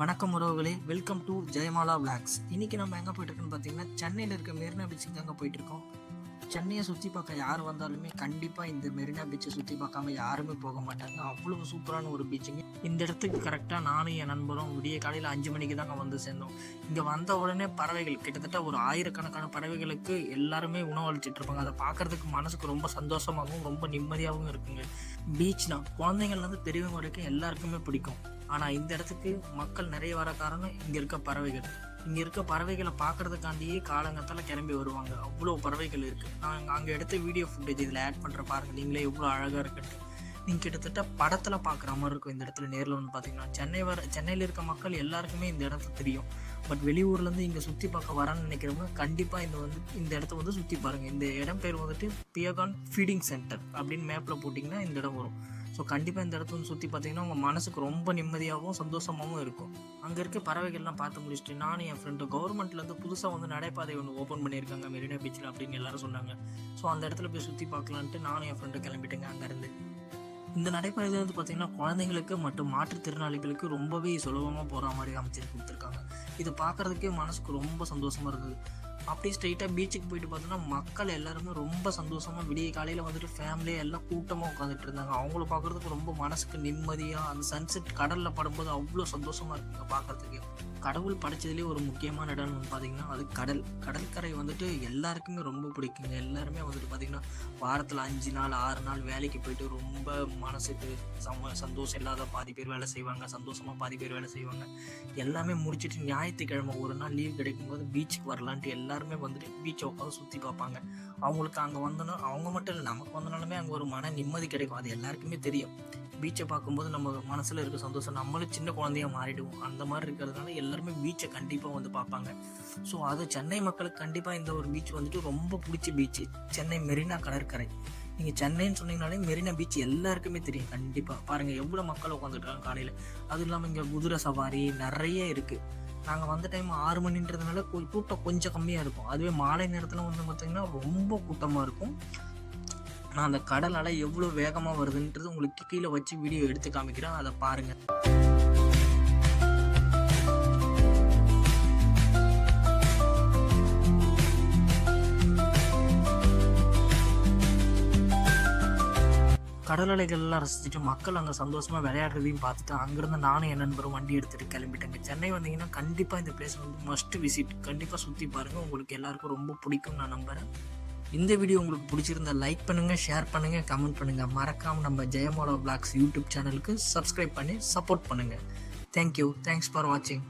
வணக்கம் உறவுகளே. Welcome to Jayamala blocks இன்றைக்கி நம்ம எங்கே போயிட்டுருக்கோம்னு பார்த்தீங்கன்னா சென்னையில் இருக்க மெரினா பீச்சுக்கு அங்கே போயிட்டு இருக்கோம் சென்னையை சுற்றி பார்க்க யார் வந்தாலுமே கண்டிப்பாக இந்த மெரினா பீச்சை சுற்றி பார்க்காம யாருமே போக மாட்டாங்க. அவ்வளவு சூப்பரான ஒரு பீச்சுங்க இந்த இடத்துக்கு கரெக்டாக நானும் என் நண்பரும் விடிய காலையில் அஞ்சு மணிக்கு தாங்க வந்து சேர்ந்தோம். இங்கே வந்த உடனே பறவைகள் கிட்டத்தட்ட ஒரு ஆயிரக்கணக்கான பறவைகளுக்கு எல்லாருமே உணவளிச்சிட்டு இருப்பாங்க. அதை பார்க்குறதுக்கு மனசுக்கு ரொம்ப சந்தோஷமாகவும் ரொம்ப நிம்மதியாகவும் இருக்குங்க. பீச்னா குழந்தைங்கள்லேருந்து பெரியவங்க வரைக்கும் எல்லாருக்குமே பிடிக்கும். ஆனால் இந்த இடத்துக்கு மக்கள் நிறைய வர காரணம் இங்கே இருக்க பறவைகள். இங்கே இருக்க பறவைகளை பார்க்கறதுக்காண்டியே காலங்கத்தால் கிளம்பி வருவாங்க. அவ்வளோ பறவைகள் இருக்குது நான் அங்கே எடுத்த வீடியோ ஃபுட்டேஜ் இதில் ஆட் பண்ணுற பாருங்க. நீங்களே எவ்வளோ அழகாக இருக்கட்டும். நீங்கள் கிட்டத்தட்ட படத்தில் பார்க்குற மாதிரி இருக்கும் இந்த இடத்துல நேரில் வந்து பார்த்தீங்கன்னா சென்னை வர சென்னையில் இருக்க மக்கள் எல்லாருக்குமே இந்த இடத்த தெரியும். பட் வெளியூர்லேருந்து இங்கே சுற்றி பார்க்க வரேன்னு நினைக்கிறவங்க கண்டிப்பாக இந்த வந்து இந்த இடத்த வந்து சுற்றி பாருங்கள் இந்த இடம் பேர் வந்துட்டு பியகான் ஃபீடிங் சென்டர் அப்படின்னு மேப்பில் போட்டிங்கன்னா இந்த இடம் வரும். ஸோ கண்டிப்பாக இந்த இடத்த வந்து சுற்றி பார்த்தீங்கன்னா உங்கள் மனசுக்கு ரொம்ப நிம்மதியாகவும் சந்தோஷமாகவும் இருக்கும். அங்கே இருக்க பறவைகள்லாம் பார்த்து முடிச்சுட்டு நானும் என் ஃப்ரெண்டு கவர்மெண்ட்லேருந்து புதுசாக வந்து நடைபாதை ஒன்று ஓப்பன் பண்ணியிருக்காங்க மெரினா பீச்சில் அப்படின்னு எல்லாரும் சொன்னாங்க. ஸோ அந்த இடத்துல போய் சுற்றி பார்க்கலான்ட்டு நானும் என் ஃப்ரெண்டு கிளம்பிட்டேங்க அங்கேருந்து. இந்த நடைபாதை வந்து பார்த்திங்கன்னா குழந்தைங்களுக்கு மற்றும் மாற்றுத்திறனாளிகளுக்கு ரொம்பவே சுலபமாக போகிற மாதிரி அமைச்சு கொடுத்துருக்காங்க. இது பார்க்குறதுக்கே மனசுக்கு ரொம்ப சந்தோஷமாக இருக்குது. அப்படியே ஸ்ட்ரைட்டாக பீச்சுக்கு போயிட்டு பார்த்தோன்னா மக்கள் எல்லாருமே ரொம்ப சந்தோஷமாக விடிய காலையில் வந்துட்டு ஃபேமிலியாக எல்லாம் கூட்டமாக உட்காந்துட்டு இருந்தாங்க. அவங்கள பார்க்குறதுக்கு ரொம்ப மனசுக்கு நிம்மதியாக அந்த சன்செட் கடலில் படும்போது அவ்வளோ சந்தோஷமாக இருக்குங்க பார்க்குறதுக்கு. கடவுள் படைச்சதுலேயே ஒரு முக்கியமான இடம்னு பார்த்தீங்கன்னா அது கடல். கடற்கரை வந்துட்டு எல்லாருக்குமே ரொம்ப பிடிக்குங்க. எல்லாருமே வந்துட்டு பார்த்தீங்கன்னா வாரத்தில் அஞ்சு நாள் ஆறு நாள் வேலைக்கு போயிட்டு ரொம்ப மனசுக்கு சம சந்தோஷம் இல்லாத பாதி பேர் வேலை செய்வாங்க. சந்தோஷமாக பாதி பேர் வேலை செய்வாங்க. எல்லாமே முடிச்சுட்டு ஞாயிற்றுக்கிழமை ஒரு நாள் லீவ் கிடைக்கும்போது பீச்சுக்கு வரலான்ட்டு எல்லா எல்லாருமே வந்துட்டு பீச்சை உட்காந்து சுற்றி பார்ப்பாங்க அவங்களுக்கு அங்கே வந்தோன்னா அவங்க மட்டும் இல்லை நமக்கு வந்தனாலுமே அங்கே ஒரு மன நிம்மதி கிடைக்கும். அது எல்லாருக்குமே தெரியும். பீச்சை பார்க்கும்போது நம்ம மனசில் இருக்க சந்தோஷம் நம்மளும் சின்ன குழந்தையாக மாறிடுவோம். அந்த மாதிரி இருக்கிறதுனால எல்லாருமே பீச்சை கண்டிப்பாக வந்து பார்ப்பாங்க ஸோ அது சென்னை மக்களுக்கு கண்டிப்பாக இந்த ஒரு பீச் வந்துட்டு ரொம்ப பிடிச்ச பீச்சு சென்னை மெரினா கடற்கரை. நீங்கள் சென்னைன்னு சொன்னீங்கனாலே மெரினா பீச் எல்லாருக்குமே தெரியும். கண்டிப்பாக பாருங்கள் எவ்வளோ மக்கள் உட்காந்துருக்காங்க காலையில். அதுவும் இல்லாமல் இங்கே குதிரை சவாரி நிறைய இருக்குது நாங்கள் வந்த டைம் ஆறு மணின்றதுனால கூட்டம் கொஞ்சம் கம்மியாக இருக்கும். அதுவே மாலை நேரத்தில் வந்து பார்த்திங்கன்னா ரொம்ப கூட்டமாக இருக்கும். நான் அந்த கடல் அலை எவ்வளோ வேகமாக வருதுன்றது உங்களுக்கு கீழே வச்சு வீடியோ எடுத்து காமிக்கிறேன். அதை பாருங்கள் கடலலைகள்லாம் ரசிச்சுட்டு மக்கள் அங்கே சந்தோஷமாக விளையாடுறதையும் பார்த்துட்டு அங்கேருந்து நானும் என் நண்பரும் வண்டி எடுத்துகிட்டு கிளம்பிட்டேங்க சென்னை வந்தீங்கன்னா கண்டிப்பாக இந்த பிளேஸ் வந்து மஸ்ட் விசிட் கண்டிப்பாக சுற்றி பாருங்கள் உங்களுக்கு எல்லாருக்கும் ரொம்ப பிடிக்கும் நான் நம்புகிறேன் இந்த வீடியோ உங்களுக்கு பிடிச்சிருந்தா லைக் பண்ணுங்கள் ஷேர் பண்ணுங்கள் கமெண்ட் பண்ணுங்கள் மறக்காமல் நம்ம ஜெயமாலா பிளாக்ஸ் யூடியூப் சேனலுக்கு சப்ஸ்கிரைப் பண்ணி சப்போர்ட் பண்ணுங்கள் தேங்க்யூ தேங்க்ஸ் ஃபார் வாட்சிங்